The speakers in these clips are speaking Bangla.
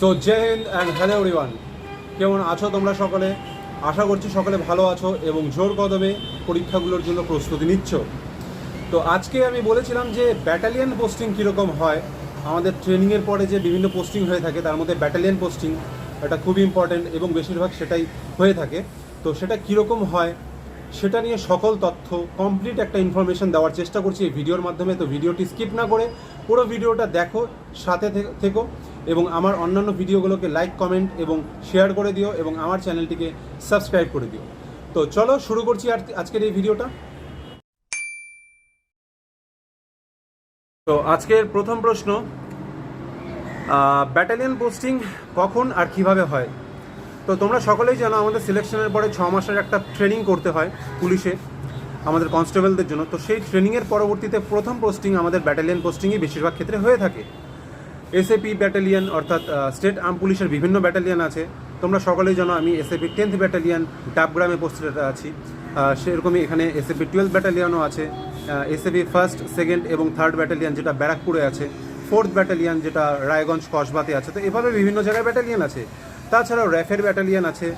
So Jai Hind and hello everyone কেমন আছো তোমরা সকলে? আশা করছি সকলে ভালো আছো এবং জোর কদমে পরীক্ষাগুলোর জন্য প্রস্তুতি নিচ্ছ। তো আজকে আমি বলেছিলাম যে ব্যাটালিয়ান পোস্টিং কীরকম হয়। আমাদের ট্রেনিংয়ের পরে যে বিভিন্ন পোস্টিং হয়ে থাকে, তার মধ্যে ব্যাটালিয়ান পোস্টিং এটা খুব ইম্পর্ট্যান্ট এবং বেশিরভাগ সেটাই হয়ে থাকে। তো সেটা কীরকম হয় সেটা নিয়ে সকল তথ্য কমপ্লিট একটা ইনফরমেশন দেওয়ার চেষ্টা করছি এই ভিডিওর মাধ্যমে, তো ভিডিওটি স্কিপ না করে পুরো ভিডিওটা দেখো, সাথে থেকো এবং আমার অন্যান্য ভিডিওগুলোকে লাইক কমেন্ট এবং শেয়ার করে দিও এবং আমার চ্যানেলটিকে সাবস্ক্রাইব করে দিও। তো চলো শুরু করছি আজকের এই ভিডিওটা। তো আজকের প্রথম প্রশ্ন ব্যাটালিয়ন পোস্টিং কখন আর কীভাবে হয়? তো তোমরা সকলেই জানো আমাদের সিলেকশনের পরে ছ মাসের একটা ট্রেনিং করতে হয় পুলিশে, আমাদের কনস্টেবলদের জন্য। তো সেই ট্রেনিংয়ের পরবর্তীতে প্রথম পোস্টিং আমাদের ব্যাটালিয়ান পোস্টিংই বেশিরভাগ ক্ষেত্রে হয়ে থাকে। এসএপি ব্যাটালিয়ান অর্থাৎ স্টেট আর্ম পুলিশের বিভিন্ন ব্যাটালিয়ান আছে। তোমরা সকলেই জানো আমি এসএপি টেন্থ ব্যাটালিয়ান ডাবগ্রামে পোস্টেড আছি। সেরকমই এখানে এসএপি টুয়েলভ ব্যাটালিয়ানও আছে। এসএপি ফার্স্ট সেকেন্ড এবং থার্ড ব্যাটালিয়ান যেটা ব্যারাকপুরে আছে। ফোর্থ ব্যাটালিয়ান যেটা রায়গঞ্জ, কসবাতে আছে। তো এভাবে বিভিন্ন জায়গায় ব্যাটালিয়ান আছে। তাছাড়াও র্যাফের ব্যাটালিয়ান আছে,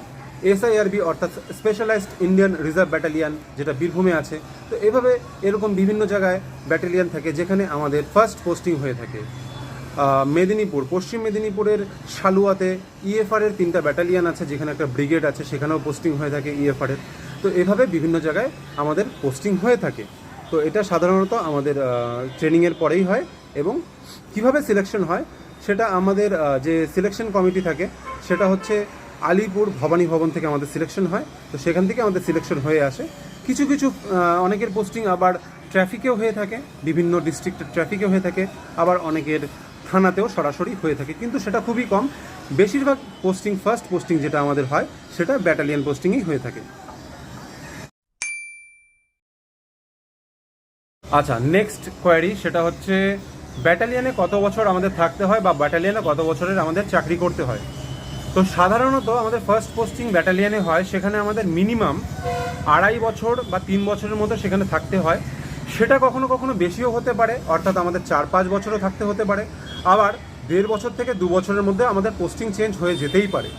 এসআইআরবি অর্থাৎ স্পেশালাইজড ইন্ডিয়ান রিজার্ভ ব্যাটালিয়ান যেটা বীরভূমে আছে। তো এভাবে এরকম বিভিন্ন জায়গায় ব্যাটালিয়ান থাকে যেখানে আমাদের ফার্স্ট পোস্টিং হয়ে থাকে। মেদিনীপুর, পশ্চিম মেদিনীপুরের শালুয়াতে ইএফআর এর তিনটা ব্যাটালিয়ান আছে, যেখানে একটা ব্রিগেড আছে, সেখানেও পোস্টিং হয়ে থাকে ইএফআর এর। তো এভাবে বিভিন্ন জায়গায় আমাদের পোস্টিং হয়ে থাকে। তো এটা সাধারণত আমাদের ট্রেনিংয়ের পরেই হয় এবং কীভাবে সিলেকশন হয় সেটা আমাদের যে সিলেকশন কমিটি থাকে, সেটা হচ্ছে আলিপুর ভবানী ভবন থেকে আমাদের সিলেকশন হয়। তো সেখান থেকে আমাদের সিলেকশন হয়ে আসে। কিছু কিছু অনেকের পোস্টিং আবার ট্রাফিকেও হয়ে থাকে, বিভিন্ন ডিস্ট্রিক্টের ট্রাফিকেও হয়ে থাকে, আবার অনেকের থানাতেও সরাসরি হয়ে থাকে। কিন্তু সেটা খুবই কম। বেশিরভাগ পোস্টিং ফার্স্ট পোস্টিং যেটা আমাদের হয়, সেটা ব্যাটালিয়ান পোস্টিংই হয়ে থাকে। আচ্ছা নেক্সট কোয়ারি সেটা হচ্ছে ব্যাটালিয়নে কত বছর আমাদের থাকতে হয় বা ব্যাটালিয়ানে কত বছরের আমাদের চাকরি করতে হয়? তো সাধারণত আমাদের ফার্স্ট পোস্টিং ব্যাটালিয়ানে হয়, সেখানে আমাদের মিনিমাম আড়াই বছর বা তিন বছরের মতো সেখানে থাকতে হয়। সেটা কখনো কখনো বেশিও হতে পারে, অর্থাৎ আমাদের চার পাঁচ বছরও থাকতে হতে পারে। আবার দেড় বছর থেকে দু বছরের মধ্যে আমাদের পোস্টিং চেঞ্জ হয়ে যেতেই পারে।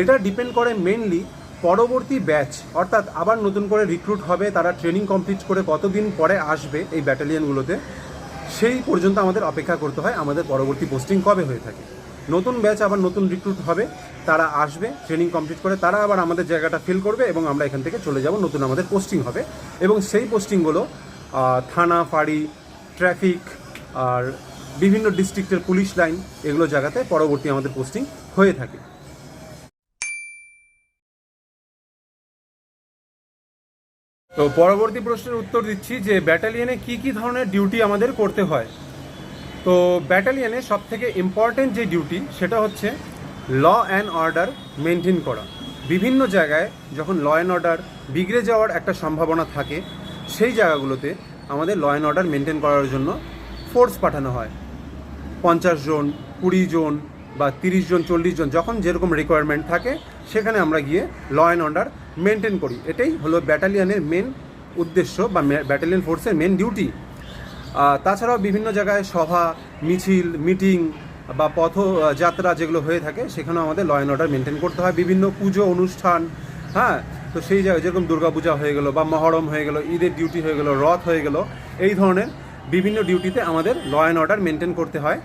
এটা ডিপেন্ড করে মেনলি পরবর্তী ব্যাচ অর্থাৎ আবার নতুন করে রিক্রুট হবে, তারা ট্রেনিং কমপ্লিট করে কতদিন পরে আসবে এই ব্যাটালিয়নগুলোতে। সেই পর্যন্ত আমাদের অপেক্ষা করতে হয় আমাদের পরবর্তী পোস্টিং কবে হয়ে থাকে। নতুন ব্যাচ আবার নতুন রিক্রুট হবে, তারা আসবে ট্রেনিং কমপ্লিট করে তারা আবার আমাদের জায়গাটা ফিল করবে এবং আমরা এখান থেকে চলে যাব, নতুন আমাদের পোস্টিং হবে। এবং সেই পোস্টিংগুলো থানা, ফাঁড়ি ট্রাফিক আর বিভিন্ন ডিস্ট্রিক্টের পুলিশ লাইন এগুলো জায়গাতে পরবর্তী আমাদের পোস্টিং হয়ে থাকে। তো পরবর্তী প্রশ্নের উত্তর দিচ্ছি যে ব্যাটালিয়নে কি কি ধরনের ডিউটি আমাদের করতে হয়? তো ব্যাটালিয়নে সব থেকে ইম্পর্টেন্ট যে ডিউটি সেটা হচ্ছে ল অ্যান্ড অর্ডার মেনটেন করা। বিভিন্ন জায়গায় যখন ল অ্যান্ড অর্ডার বিগড়ে যাওয়ার একটা সম্ভাবনা থাকে, সেই জায়গাগুলোতে আমাদের ল অ্যান্ড অর্ডার মেনটেন করার জন্য ফোর্স পাঠানো হয়। পঞ্চাশ জন, কুড়ি জন বা তিরিশ জন, চল্লিশ জন, যখন যেরকম রিকোয়ারমেন্ট থাকে, সেখানে আমরা গিয়ে ল অ্যান্ড অর্ডার মেনটেন করি। এটাই হলো ব্যাটালিয়ানের মেন উদ্দেশ্য বা ব্যাটালিয়ন ফোর্সের মেন ডিউটি তাছাড়াও বিভিন্ন জায়গায় সভা, মিছিল মিটিং বা পথ যাত্রা যেগুলো হয়ে থাকে, সেখানেও আমাদের ল অ্যান্ড অর্ডার মেনটেন করতে হয়। বিভিন্ন পুজো অনুষ্ঠান হ্যাঁ? তো সেই জায়গায় যেরকম দুর্গাপূজা হয়ে গেল বা মহরম হয়ে গেল, ঈদের ডিউটি হয়ে গেল, রথ হয়ে গেল, এই ধরনের বিভিন্ন ডিউটিতে আমাদের ল অ্যান্ড অর্ডার মেনটেন করতে হয়।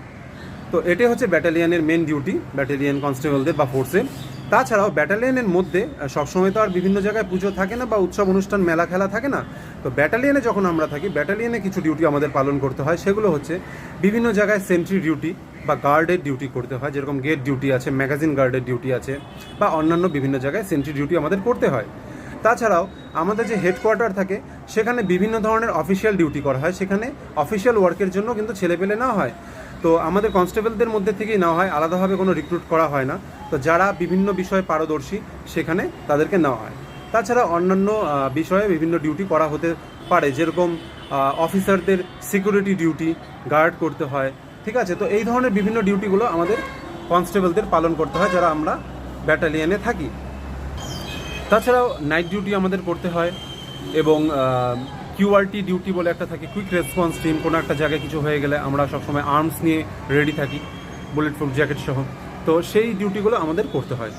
তো এটাই হচ্ছে ব্যাটালিয়নের মেন ডিউটি ব্যাটালিয়ান কনস্টেবলদের বা ফোর্সের তাছাড়াও ব্যাটালিয়নের মধ্যে সবসময় তো আর বিভিন্ন জায়গায় পুজো থাকে না বা উৎসব অনুষ্ঠান, মেলা খেলা থাকে না। তো ব্যাটালিয়নে যখন আমরা থাকি ব্যাটালিয়নে কিছু ডিউটি আমাদের পালন করতে হয়। সেগুলো হচ্ছে বিভিন্ন জায়গায় সেন্ট্রি ডিউটি বা গার্ডের ডিউটি করতে হয়। যেরকম গেট ডিউটি আছে ম্যাগাজিন গার্ডের ডিউটি আছে বা অন্যান্য বিভিন্ন জায়গায় সেন্ট্রি ডিউটি আমাদের করতে হয়। তাছাড়াও আমাদের যে হেডকোয়ার্টার থাকে, সেখানে বিভিন্ন ধরনের অফিসিয়াল ডিউটি করা হয়। সেখানে অফিসিয়াল ওয়ার্কের জন্য কিন্তু ছেলেপেলে না হয়। তো আমাদের কনস্টেবলদের মধ্যে থেকেই নেওয়া হয়, আলাদাভাবে কোনো রিক্রুট করা হয় না। তো যারা বিভিন্ন বিষয়ে পারদর্শী, সেখানে তাদেরকে নেওয়া হয়। তাছাড়া অন্যান্য বিষয়ে বিভিন্ন ডিউটি করা হতে পারে, যেরকম অফিসারদের সিকিউরিটি ডিউটি গার্ড করতে হয়, ঠিক আছে? তো এই ধরনের বিভিন্ন ডিউটিগুলো আমাদের কনস্টেবলদের পালন করতে হয়, যারা আমরা ব্যাটালিয়নে থাকি। তাছাড়াও নাইট ডিউটি আমাদের করতে হয় এবং কিউআরটি ডিউটি বলে একটা থাকে কুইক রেসপন্স টিম কোনো একটা জায়গায় কিছু হয়ে গেলে আমরা সবসময় আর্মস নিয়ে রেডি থাকি বুলেট প্রুফ জ্যাকেট সহ। তো সেই ডিউটিগুলো আমাদের করতে হয়।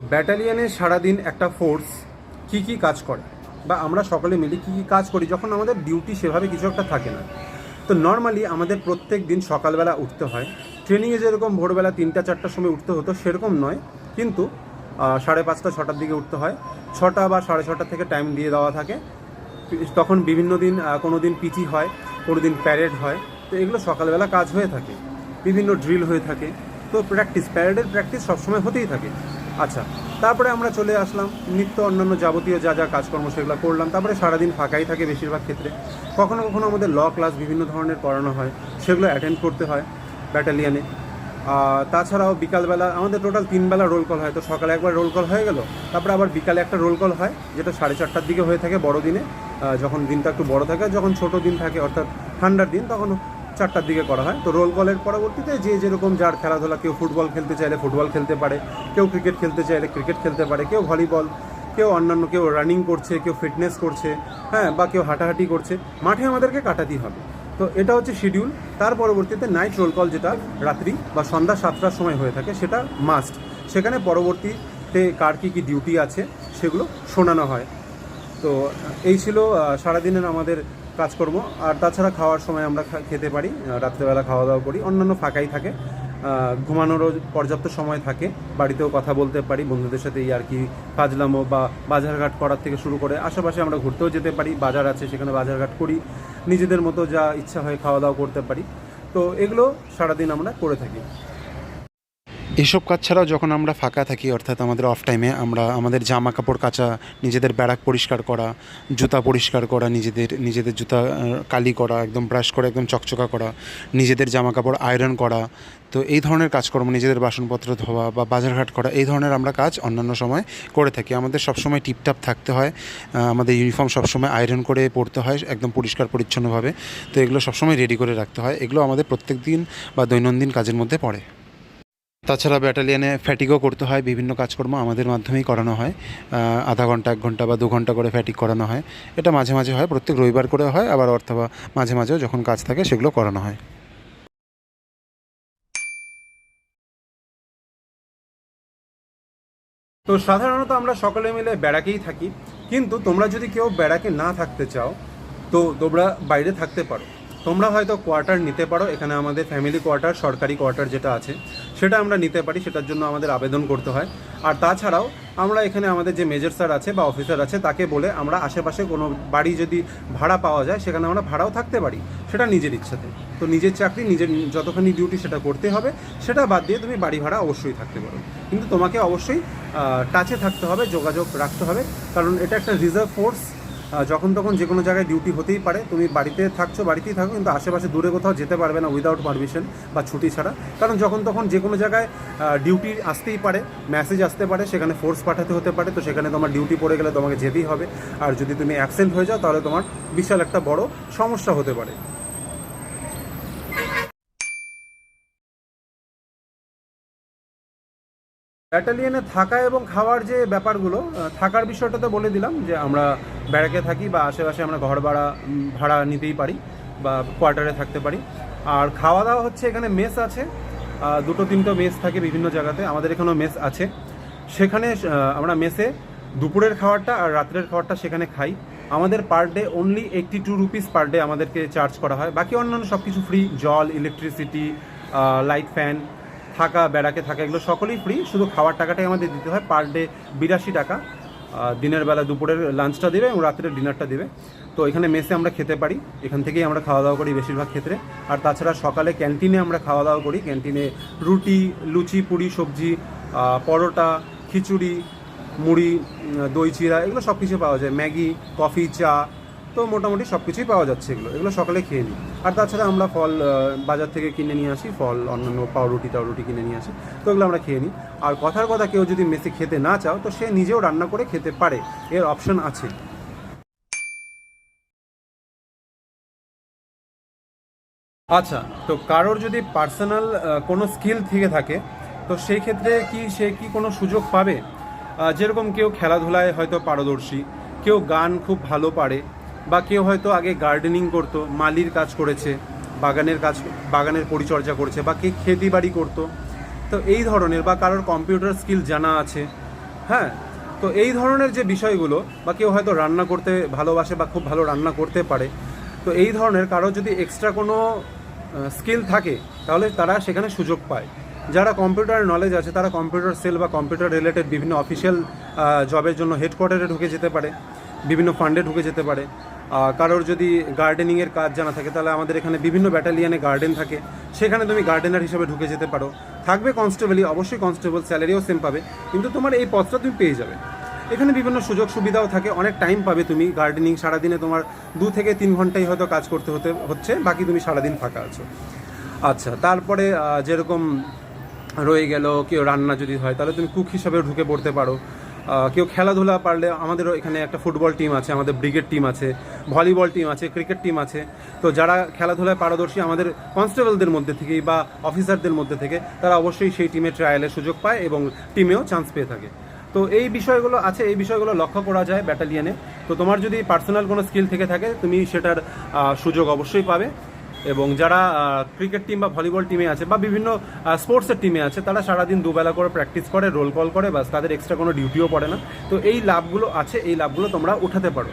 ব্যাটালিয়ানে সারাদিন একটা ফোর্স কি কি কাজ করে? বা আমরা সকলে মিলে কি কি কাজ করি? যখন আমাদের ডিউটি সেভাবে কিছু একটা থাকে না। তো নর্মালি আমাদের প্রত্যেক দিন সকালবেলা উঠতে হয়। ট্রেনিংয়ে যেরকম ভোরবেলা তিনটা, চারটার সময় উঠতে হতো, সেরকম নয়। কিন্তু সাড়ে পাঁচটা, ছটার দিকে উঠতে হয়। ছটা বা সাড়ে ছটা থেকে টাইম দিয়ে দেওয়া থাকে। তখন বিভিন্ন দিন কোনো দিন পিটি হয়, কোনো দিন প্যারেড হয়। তো এগুলো সকালবেলা কাজ হয়ে থাকে। বিভিন্ন ড্রিল হয়ে থাকে। তো প্র্যাকটিস প্যারেডের প্র্যাকটিস সবসময় হতেই থাকে। আচ্ছা তারপরে আমরা চলে আসলাম। নিত্য অন্যান্য যাবতীয় যা যা কাজকর্ম সেগুলো করলাম। তারপরে সারাদিন ফাঁকাই থাকে বেশিরভাগ ক্ষেত্রে। কখনো কখনো আমাদের ল ক্লাস বিভিন্ন ধরনের করানো হয়। সেগুলো অ্যাটেন্ড করতে হয় ব্যাটালিয়ানে তাছাড়াও বিকালবেলা, আমাদের টোটাল তিন বেলা রোল কল হয়। তো সকালে একবার রোল কল হয়ে গেল, তারপরে আবার বিকালে একটা রোল কল হয়, যেটা সাড়ে চারটার দিকে হয়ে থাকে বড় দিনে। যখন দিনটা একটু বড় থাকে, যখন ছোট দিন থাকে, অর্থাৎ ঠান্ডার দিন, তখন চারটার দিকে করা হয়। তো রোল কলের পরবর্তীতে যে যেরকম যার খেলাধুলা, কেউ ফুটবল খেলতে চাইলে ফুটবল খেলতে পারে, কেউ ক্রিকেট খেলতে চাইলে ক্রিকেট খেলতে পারে, কেউ ভলিবল কেউ অন্যান্য, কেউ রানিং করছে, কেউ ফিটনেস করছে হ্যাঁ বা কেউ হাঁটাহাঁটি করছে, মাঠে আমাদেরকে কাটাতেই হবে। তো এটা হচ্ছে শিডিউল তার পরবর্তীতে নাইট রোল কল যেটা রাত্রি বা সন্ধ্যা সাতটার সময় হয়ে থাকে, সেটা মাস্ট সেখানে পরবর্তীতে কার কী কী ডিউটি আছে, সেগুলো শোনানো হয়। তো এই ছিল সারাদিনের আমাদের কাজকর্ম। আর তাছাড়া খাওয়ার সময় আমরা খেতে পারি রাত্রেবেলা খাওয়া দাওয়া করি। অন্যান্য ফাঁকাই থাকে। ঘুমানোরও পর্যাপ্ত সময় থাকে। বাড়িতেও কথা বলতে পারি, বন্ধুদের সাথে আর কি ফাজলামো বা বাজারঘাট করার থেকে শুরু করে আশেপাশে আমরা ঘুরতেও যেতে পারি, বাজার আছে সেখানে বাজারঘাট করি, নিজেদের মতো যা ইচ্ছা হয় খাওয়া দাওয়া করতে পারি। তো এগুলো সারাদিন আমরা করে থাকি। এসব কাজ ছাড়াও যখন আমরা ফাঁকা থাকি, অর্থাৎ আমাদের অফ টাইমে আমরা আমাদের জামা কাপড় কাচা, নিজেদের ব্যারাক পরিষ্কার করা, জুতা পরিষ্কার করা, নিজেদের নিজেদের জুতা কালি করা, একদম ব্রাশ করা, একদম চকচকা করা, নিজেদের জামা কাপড় আয়রন করা, তো এই ধরনের কাজকর্ম, নিজেদের বাসনপত্র ধোয়া বা বাজারঘাট করা, এই ধরনের আমরা কাজ অন্যান্য সময় করে থাকি। আমাদের সবসময় টিপটাপ থাকতে হয় আমাদের ইউনিফর্ম সবসময় আয়রন করে পরতে হয়, একদম পরিষ্কার পরিচ্ছন্নভাবে, তো এগুলো সবসময় রেডি করে রাখতে হয়। এগুলো আমাদের প্রত্যেক দিন বা দৈনন্দিন কাজের মধ্যে পড়ে। তাছাড়া ব্যাটালিয়ানে ফ্যাটিকও করতে হয়, বিভিন্ন কাজকর্ম আমাদের মাধ্যমেই করানো হয়। আধা ঘণ্টা, এক ঘণ্টা বা দু ঘণ্টা করে ফ্যাটিক করানো হয়। এটা মাঝে মাঝে হয়, প্রত্যেক রবিবার করে হয়, আবার অথবা মাঝে মাঝেও যখন কাজ থাকে সেগুলো করানো হয়। তো সাধারণত আমরা সকলে মিলে ব্যারাকেই থাকি, কিন্তু তোমরা যদি কেউ ব্যারাকে না থাকতে চাও, তো তোমরা বাইরে থাকতে পারো। তোমরা হয়তো কোয়ার্টার নিতে পারো, এখানে আমাদের ফ্যামিলি কোয়ার্টার, সরকারি কোয়ার্টার যেটা আছে, সেটা আমরা নিতে পারি, সেটার জন্য আমাদের আবেদন করতে হয়। আর তাছাড়াও আমরা এখানে আমাদের যে মেজর স্যার আছে বা অফিসার আছে, তাকে বলে আমরা আশেপাশে কোনো বাড়ি যদি ভাড়া পাওয়া যায়, সেখানে আমরা ভাড়াও থাকতে পারি, সেটা নিজের ইচ্ছাতে। তো নিজের চাকরি, নিজের যতখানি ডিউটি সেটা করতে হবে, সেটা বাদ দিয়ে তুমি বাড়ি ভাড়া অবশ্যই থাকতে পারো। কিন্তু তোমাকে অবশ্যই টাচে থাকতে হবে, যোগাযোগ রাখতে হবে, কারণ এটা একটা রিজার্ভ ফোর্স যখন তখন যে কোনো জায়গায় ডিউটি হতেই পারে। তুমি বাড়িতে থাকছো, বাড়িতেই থাকো, কিন্তু আশেপাশে দূরে কোথাও যেতে পারবে না উইদাউট পারমিশন বা ছুটি ছাড়া। কারণ যখন তখন যে কোনো জায়গায় ডিউটি আসতেই পারে মেসেজ আসতে পারে, সেখানে ফোর্স পাঠাতে হতে পারে। তো সেখানে তোমার ডিউটি পড়ে গেলে তোমাকে যেতেই হবে। আর যদি তুমি অ্যাবসেন্ট হয়ে যাও, তাহলে তোমার বিশাল একটা বড় সমস্যা হতে পারে। ব্যাটালিয়নে থাকা এবং খাওয়ার যে ব্যাপারগুলো থাকার বিষয়টা তো বলে দিলাম যে আমরা ব্যারাকে থাকি বা আশেপাশে আমরা ঘর ভাড়া ভাড়া নিতেই পারি বা কোয়ার্টারে থাকতে পারি। আর খাওয়া দাওয়া হচ্ছে এখানে মেস আছে। দুটো তিনটো মেস থাকে বিভিন্ন জায়গাতে। আমাদের এখানেও মেস আছে। সেখানে আমরা মেসে দুপুরের খাবারটা আর রাত্রের খাবারটা সেখানে খাই। আমাদের per day only eighty two rupees per day আমাদেরকে চার্জ করা হয়। বাকি অন্যান্য সব কিছু ফ্রি জল ইলেকট্রিসিটি লাইট ফ্যান থাকা, বেড়াকে থাকা, এগুলো সকলেই ফ্রি শুধু খাওয়ার টাকাটাই আমাদের দিতে হয় পার ডে বিরাশি টাকা। দিনের বেলা দুপুরের লাঞ্চটা দেবে এবং রাত্রের ডিনারটা দেবে। তো এখানে মেসে আমরা খেতে পারি। এখান থেকেই আমরা খাওয়া দাওয়া করি বেশিরভাগ ক্ষেত্রে। আর তাছাড়া সকালে ক্যান্টিনে আমরা খাওয়া দাওয়া করি। ক্যান্টিনে রুটি, লুচি, পুরি, সবজি পরোটা, খিচুড়ি, মুড়ি দই চিরা এগুলো সব কিছু পাওয়া যায়। ম্যাগি, কফি, চা তো মোটামুটি সব কিছুই পাওয়া যাচ্ছে এগুলো। এগুলো সকালে খেয়ে নিই। আর তাছাড়া আমরা ফল বাজার থেকে কিনে নিয়ে আসি, ফল, অন্যান্য পাউরুটি, টাউরুটি কিনে নিয়ে আসি, তো এগুলো আমরা খেয়ে নিই। আর কথার কথা কেউ যদি মেসে খেতে না চাও, তো সে নিজেও রান্না করে খেতে পারে। এর অপশন আছে। আচ্ছা তো কারোর যদি পার্সোনাল কোনো স্কিল থেকে থাকে, তো সেই ক্ষেত্রে কি সে কি কোনো সুযোগ পাবে? যেরকম কেউ খেলাধুলায় হয়তো পারদর্শী, কেউ গান খুব ভালো পারে বা কেউ হয়তো আগে গার্ডেনিং করতো, মালির কাজ করেছে, বাগানের কাজ, বাগানের পরিচর্যা করেছে বা কে খেতি বাড়ি করতো। তো এই ধরনের বা কারোর কম্পিউটার স্কিল জানা আছে হ্যাঁ? তো এই ধরনের যে বিষয়গুলো বা কেউ হয়তো রান্না করতে ভালোবাসে বা খুব ভালো রান্না করতে পারে, তো এই ধরনের কারও যদি এক্সট্রা কোনো স্কিল থাকে, তাহলে তারা সেখানে সুযোগ পায়। যারা কম্পিউটার নলেজ আছে, তারা কম্পিউটার সেল বা কম্পিউটার রিলেটেড বিভিন্ন অফিসিয়াল জবের জন্য হেডকোয়ার্টারে ঢুকে যেতে পারে, বিভিন্ন ফান্ডে ঢুকে যেতে পারে। কারোর যদি গার্ডেনিংয়ের কাজ জানা থাকে, তাহলে আমাদের এখানে বিভিন্ন ব্যাটালিয়ানে গার্ডেন থাকে। সেখানে তুমি গার্ডেনার হিসেবে ঢুকে যেতে পারো। থাকবে কনস্টেবলই অবশ্যই কনস্টেবল স্যালারিও সেম পাবে। কিন্তু তোমার এই পথটা তুমি পেয়ে যাবে। এখানে বিভিন্ন সুযোগ সুবিধাও থাকে, অনেক টাইম পাবে তুমি গার্ডেনিং সারাদিনে তোমার দু থেকে তিন ঘন্টাই হয়তো কাজ করতে হতে, হচ্ছে, বাকি তুমি সারাদিন ফাঁকা আছো। আচ্ছা তারপরে যেরকম রয়ে গেল, কেউ রান্না যদি হয়, তাহলে তুমি কুক হিসাবেও ঢুকে পড়তে পারো। কেউ খেলাধুলা পারলে আমাদেরও এখানে একটা ফুটবল টিম আছে, আমাদের ব্রিগেড টিম আছে ভলিবল টিম আছে ক্রিকেট টিম আছে। তো যারা খেলাধুলায় পারদর্শী আমাদের কনস্টেবলদের মধ্যে থেকেই বা অফিসারদের মধ্যে থেকে তারা অবশ্যই সেই টিমে ট্রায়ালের সুযোগ পায় এবং টিমেও চান্স পেয়ে থাকে। তো এই বিষয়গুলো আছে, এই বিষয়গুলো লক্ষ্য করা যায় ব্যাটালিয়নে তো তোমার যদি পার্সোনাল কোনো স্কিল থেকে থাকে, তুমি সেটার সুযোগ অবশ্যই পাবে। এবং যারা ক্রিকেট টিম বা ভলিবল টিমে আছে বা বিভিন্ন স্পোর্টসের টিমে আছে, তারা সারাদিন দুবেলা করে প্র্যাকটিস করে রোল কল করে বাস তাদের এক্সট্রা কোনো ডিউটিও পড়ে না। তো এই লাভগুলো আছে, এই লাভগুলো তোমরা উঠাতে পারো।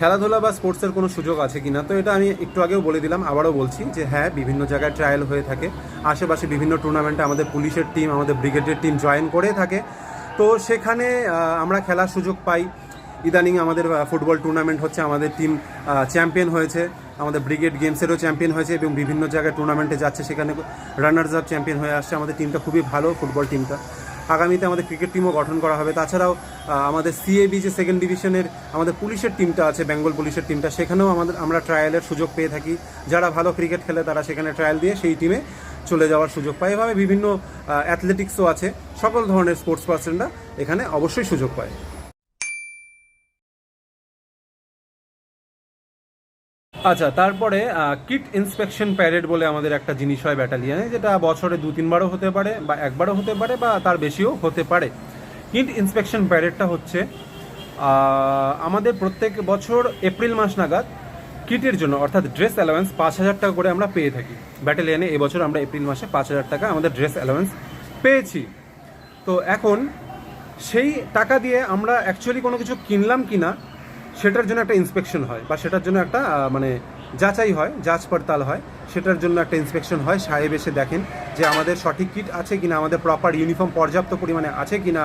খেলাধুলা বা স্পোর্টসের কোনো সুযোগ আছে কিনা? তো এটা আমি একটু আগেও বলে দিলাম, আবারও বলছি যে হ্যাঁ বিভিন্ন জায়গায় ট্রায়াল হয়ে থাকে। আশেপাশে বিভিন্ন টুর্নামেন্টে আমাদের পুলিশের টিম আমাদের ব্রিগেডের টিম জয়েন করে থাকে। তো সেখানে আমরা খেলার সুযোগ পাই। ইদানিং আমাদের ফুটবল টুর্নামেন্ট হচ্ছে আমাদের টিম চ্যাম্পিয়ন হয়েছে। আমাদের ব্রিগেড গেমসেরও চ্যাম্পিয়ন হয়েছে এবং বিভিন্ন জায়গায় টুর্নামেন্টে যাচ্ছে। সেখানে রানার্স আপ চ্যাম্পিয়ন হয়ে আসছে। আমাদের টিমটা খুবই ভালো, ফুটবল টিমটা আগামীতে আমাদের ক্রিকেট টিমও গঠন করা হবে। তাছাড়াও আমাদের সিএবি যে সেকেন্ড ডিভিশনের আমাদের পুলিশের টিমটা আছে, বেঙ্গল পুলিশের টিমটা সেখানেও আমাদের, আমরা ট্রায়ালের সুযোগ পেয়ে থাকি। যারা ভালো ক্রিকেট খেলে তারা সেখানে ট্রায়াল দিয়ে সেই টিমে চলে যাওয়ার সুযোগ পায়। এভাবে বিভিন্ন অ্যাথলেটিক্সও আছে। সকল ধরনের স্পোর্টস পার্সনরা এখানে অবশ্যই সুযোগ পায়। আচ্ছা তারপরে কিট ইন্সপেকশন প্যারেড বলে আমাদের একটা জিনিস হয় ব্যাটালিয়ানে, যেটা বছরে দু, তিনবারও হতে পারে বা একবারও হতে পারে বা তার বেশিও হতে পারে। কিট ইন্সপেকশন প্যারেডটা হচ্ছে আমাদের প্রত্যেক বছর এপ্রিল মাস নাগাদ কিটের জন্য, অর্থাৎ ড্রেস অ্যালাওয়েন্স পাঁচ হাজার টাকা করে আমরা পেয়ে থাকি। ব্যাটালিয়ানে এবছর আমরা এপ্রিল মাসে পাঁচ হাজার টাকা আমাদের ড্রেস অ্যালাওয়েন্স পেয়েছি। তো এখন সেই টাকা দিয়ে আমরা অ্যাকচুয়ালি কোনো কিছু কিনলাম কিনা সেটার জন্য একটা ইন্সপেকশন হয় বা সেটার জন্য একটা মানে যাচাই হয়, যাচ পড়তাল হয়। সেটার জন্য একটা ইন্সপেকশন হয়। সাহেব এসে দেখেন যে আমাদের সঠিক কিট আছে কিনা, আমাদের প্রপার ইউনিফর্ম পর্যাপ্ত পরিমাণে আছে কিনা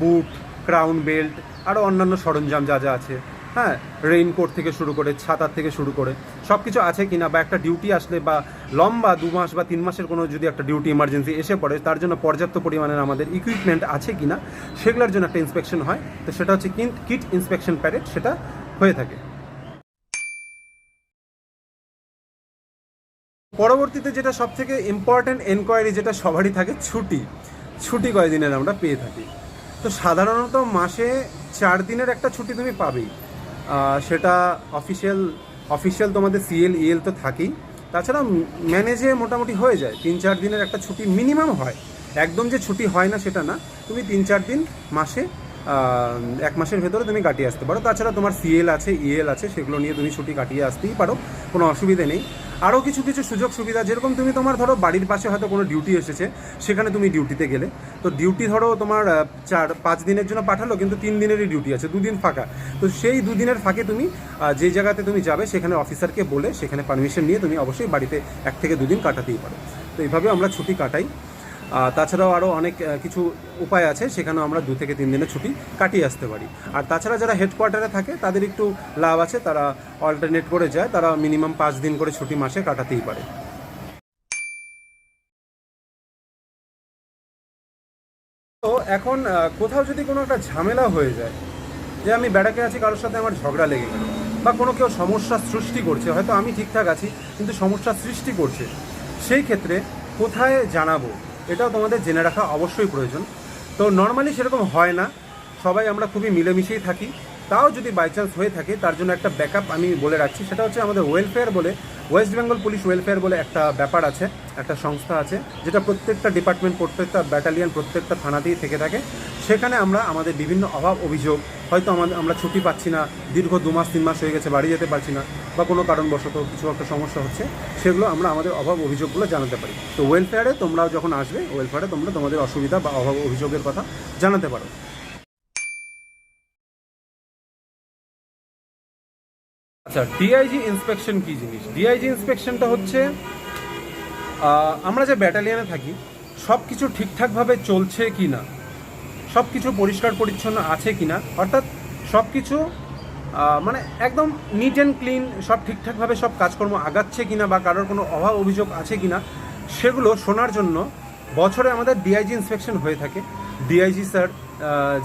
বুট ক্রাউন বেল্ট আরও অন্যান্য সরঞ্জাম যা যা আছে। হ্যাঁ রেইনকোট থেকে শুরু করে, ছাতার থেকে শুরু করে সব কিছু আছে কিনা বা একটা ডিউটি আসলে বা লম্বা দু মাস বা তিন মাসের কোনো যদি একটা ডিউটি ইমার্জেন্সি এসে পড়ে, তার জন্য পর্যাপ্ত পরিমাণের আমাদের ইকুইপমেন্ট আছে কিনা, সেগুলোর জন্য একটা ইন্সপেকশন হয়। তো সেটা হচ্ছে কিট ইন্সপেকশন প্যারেড সেটা হয়ে থাকে। পরবর্তীতে যেটা সব থেকে ইম্পর্ট্যান্ট এনকোয়ারি যেটা সবারই থাকে, ছুটি। ছুটি কয়দিনের আমরা পেয়ে থাকি? তো সাধারণত মাসে চার দিনের একটা ছুটি তুমি পাবেই। সেটা অফিসিয়াল অফিসিয়াল তোমাদের সিএল ইএল তো থাকেই। তাছাড়া ম্যানেজে মোটামুটি হয়ে যায়। তিন চার দিনের একটা ছুটি মিনিমাম হয়। একদম যে ছুটি হয় না সেটা না। তুমি তিন চার দিন মাসে এক মাসের ভেতরে তুমি কাটিয়ে আসতে পারো। তাছাড়া তোমার সিএল আছে ইএল আছে, সেগুলো নিয়ে তুমি ছুটি কাটিয়ে আসতেই পারো। কোনো অসুবিধে নেই। আরও কিছু কিছু সুযোগ সুবিধা, যেরকম তুমি তোমার ধরো বাড়ির পাশে হয়তো কোনো ডিউটি এসেছে, সেখানে তুমি ডিউটিতে গেলে। তো ডিউটি ধরো তোমার চার, পাঁচ দিনের জন্য পাঠালো, কিন্তু তিন দিনেরই ডিউটি আছে, দুদিন ফাঁকা। তো সেই দুদিনের ফাঁকে তুমি যে জায়গাতে তুমি যাবে, সেখানে অফিসারকে বলে, সেখানে পারমিশন নিয়ে তুমি অবশ্যই বাড়িতে এক থেকে দুদিন কাটাতেই পারো। তো এইভাবে আমরা ছুটি কাটাই। তাছাড়াও আরও অনেক কিছু উপায় আছে, সেখানেও আমরা দু থেকে তিন দিনের ছুটি কাটিয়ে আসতে পারি। আর তাছাড়া যারা হেডকোয়ার্টারে থাকে, তাদের একটু লাভ আছে, তারা অল্টারনেট করে যায়, তারা মিনিমাম পাঁচ দিন করে ছুটি মাসে কাটাতেই পারে। তো এখন কোথাও যদি কোনো একটা ঝামেলা হয়ে যায়, যে আমি ব্যারাকে আছি, কারোর সাথে আমার ঝগড়া লেগে গেল, বা কোনো কেউ সমস্যা সৃষ্টি করছে, হয়তো আমি ঠিকঠাক আছি, কিন্তু সমস্যা সৃষ্টি করছে, সেই ক্ষেত্রে কোথায় জানাব? এটাও তোমাদের জেনে রাখা অবশ্যই প্রয়োজন। তো নর্মালি সেরকম হয় না। সবাই আমরা খুবই মিলেমিশেই থাকি। তাও যদি বাই চান্স হয়ে থাকে, তার জন্য একটা ব্যাকআপ আমি বলে রাখছি। সেটা হচ্ছে আমাদের ওয়েলফেয়ার বলে ওয়েস্ট বেঙ্গল পুলিশ ওয়েলফেয়ার বলে একটা ব্যাপার আছে, একটা সংস্থা আছে, যেটা প্রত্যেকটা ডিপার্টমেন্ট প্রত্যেকটা ব্যাটালিয়ান প্রত্যেকটা থানাতেই থেকে থাকে। সেখানে আমরা আমাদের বিভিন্ন অভাব অভিযোগ হয়তো আমাদের আমরা ছুটি পাচ্ছি না, দীর্ঘ দু মাস, তিন মাস হয়ে গেছে, বাড়ি যেতে পারছি না, বা কোনো কারণবশত কিছু একটা সমস্যা হচ্ছে, সেগুলো আমরা আমাদের অভাব অভিযোগগুলো জানাতে পারি। তো ওয়েলফেয়ারে তোমরাও যখন আসবে ওয়েলফেয়ারে তোমরা তোমাদের অসুবিধা বা অভাব অভিযোগের কথা জানাতে পারো। আচ্ছা ডিআইজি ইন্সপেকশন কি জিনিস? ডিআইজি ইন্সপেকশনটা হচ্ছে আমরা যে ব্যাটালিয়ানে থাকি সব কিছু ঠিকঠাকভাবে চলছে কি না সব কিছু পরিষ্কার পরিচ্ছন্ন আছে কি না অর্থাৎ সব কিছু মানে একদম নিট অ্যান্ড ক্লিন সব ঠিকঠাকভাবে সব কাজকর্ম আগাচ্ছে কিনা বা কারোর কোনো অভাব অভিযোগ আছে কি না সেগুলো শোনার জন্য বছরে আমাদের ডিআইজি ইন্সপেকশন হয়ে থাকে। ডিআইজি স্যার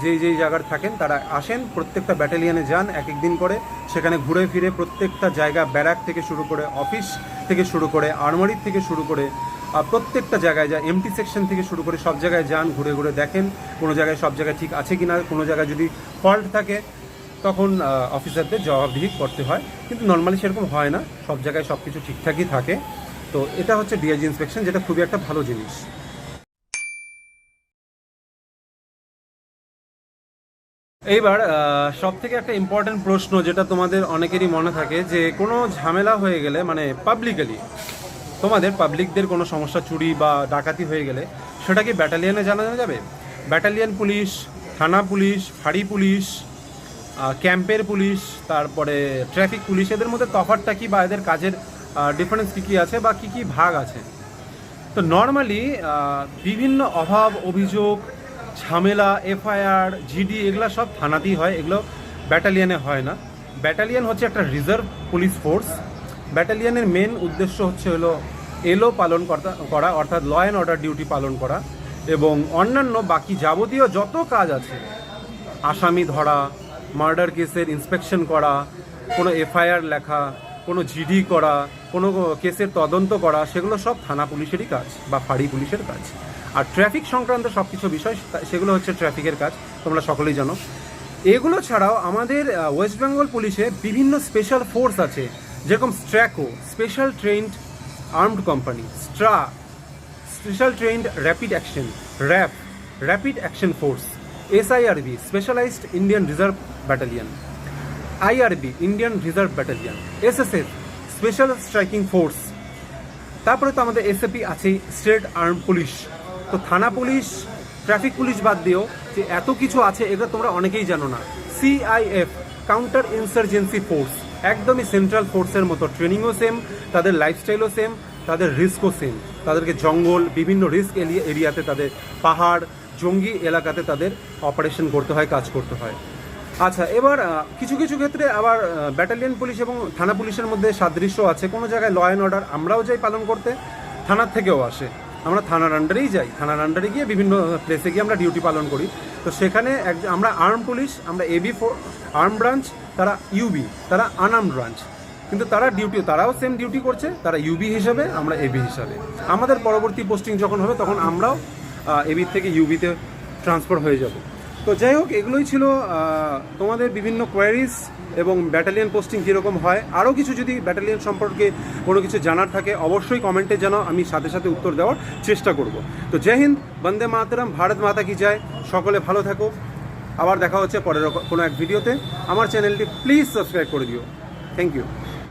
যেই যেই জায়গার থাকেন, তারা আসেন, প্রত্যেকটা ব্যাটালিয়ানে যান, এক এক দিন করে। সেখানে ঘুরে ফিরে প্রত্যেকটা জায়গা ব্যারাক থেকে শুরু করে অফিস থেকে শুরু করে আর্মারির থেকে শুরু করে প্রত্যেকটা জায়গায় যা এমটি সেকশন থেকে শুরু করে সব জায়গায় যান, ঘুরে ঘুরে দেখেন কোনো জায়গায় সব জায়গায় ঠিক আছে কিনা, কোনো জায়গায় যদি ফল্ট থাকে, তখন অফিসারদের জবাবদিহি করতে হয়। কিন্তু নর্মালি সেরকম হয় না, সব জায়গায় সব কিছু ঠিকঠাকই থাকে। তো এটা হচ্ছে ডিআইজি ইন্সপেকশন যেটা খুবই একটা ভালো জিনিস। এইবার সব থেকে একটা ইম্পর্টেন্ট প্রশ্ন যেটা তোমাদের অনেকেরই মনে থাকে যে কোনো ঝামেলা হয়ে গেলে মানে পাবলিকালি তোমাদের পাবলিকদের কোনো সমস্যা, চুরি বা ডাকাতি হয়ে গেলে সেটা কি ব্যাটালিয়নে জানানো যাবে? ব্যাটালিয়ন পুলিশ, থানা পুলিশ, ফাঁড়ি পুলিশ ক্যাম্পের পুলিশ, তারপরে ট্রাফিক পুলিশ, এদের মধ্যে তফাৎটা কি বা এদের কাজের ডিফারেন্স কী কী আছে বা কী কী ভাগ আছে? তো নর্মালি বিভিন্ন অভাব, অভিযোগ, ঝামেলা, এফআইআর জিডি এগুলো সব থানাতেই হয়, এগুলো ব্যাটালিয়নে হয় না। ব্যাটালিয়ন হচ্ছে একটা রিজার্ভ পুলিশ ফোর্স ব্যাটালিয়নের মেন উদ্দেশ্য হচ্ছে হলো এলো পালন করা অর্থাৎ ল অ্যান্ড অর্ডার ডিউটি পালন করা এবং অন্যান্য বাকি যাবতীয় যত কাজ আছে, আসামি ধরা মার্ডার কেসের ইন্সপেকশন করা, কোনো এফআইআর লেখা, কোনো জিডি করা, কোনো কেসের তদন্ত করা, সেগুলো সব থানা পুলিশেরই কাজ বা ফাঁড়ি পুলিশের কাজ। আর ট্রাফিক সংক্রান্ত সব কিছু বিষয় সেগুলো হচ্ছে ট্রাফিকের কাজ, তোমরা সকলেই জানো। এগুলো ছাড়াও আমাদের ওয়েস্ট বেঙ্গল পুলিশে বিভিন্ন স্পেশাল ফোর্স আছে, যেরকম STRACO special trained armed company স্ট্রা special trained rapid action rap rapid action force SIRB specialized Indian reserve battalion IRB Indian reserve battalion SSF special striking force তারপরে তো আমাদের এসএপি আছেই স্টেট আর্ম পুলিশ তো থানা পুলিশ ট্রাফিক পুলিশ বাদ দিয়েও যে এত কিছু আছে, এগুলো তোমরা অনেকেই জানো না। সিআইএফ কাউন্টার ইনসার্জেন্সি ফোর্স একদমই সেন্ট্রাল ফোর্সের মতো ট্রেনিংও সেম তাদের লাইফস্টাইলও সেম তাদের রিস্কও সেম তাদেরকে জঙ্গল, বিভিন্ন রিস্ক এরিয়াতে তাদের পাহাড়, জঙ্গি এলাকাতে তাদের অপারেশন করতে হয়, কাজ করতে হয়। আচ্ছা এবার কিছু কিছু ক্ষেত্রে আবার ব্যাটালিয়ন পুলিশ এবং থানা পুলিশের মধ্যে সাদৃশ্য আছে। কোনো জায়গায় ল অ্যান্ড অর্ডার আমরাও যাই পালন করতে, থানার থেকেও আসে। আমরা থানার আন্ডারেই যাই। থানার আন্ডারে গিয়ে বিভিন্ন প্লেসে গিয়ে আমরা ডিউটি পালন করি। তো সেখানে এক আমরা আর্ম পুলিশ আমরা A B four arm branch তারা ইউবি তারা আনআর্ম ব্রাঞ্চ কিন্তু তারা ডিউটি তারাও সেম ডিউটি করছে, তারা ইউবি হিসাবে, আমরা এবি হিসাবে। আমাদের পরবর্তী পোস্টিং যখন হবে, তখন আমরাও এবি থেকে ইউবিতে ট্রান্সফার হয়ে যাব। তো যাই হোক, এগুলোই ছিল তোমাদের বিভিন্ন কোয়ারিজ এবং ব্যাটালিয়ান পোস্টিং কীরকম হয়। আরও কিছু যদি ব্যাটালিয়ান সম্পর্কে কোনো কিছু জানার থাকে, অবশ্যই কমেন্টে জানাও, আমি সাথে সাথে উত্তর দেওয়ার চেষ্টা করব। তো জয় হিন্দ, বন্দে মাতরম, ভারত মাতা কি যায় সকলে ভালো থাকো। আবার দেখা হচ্ছে পরের কোনো এক ভিডিওতে আমার চ্যানেলটি প্লিজ সাবস্ক্রাইব করে দিও। Thank you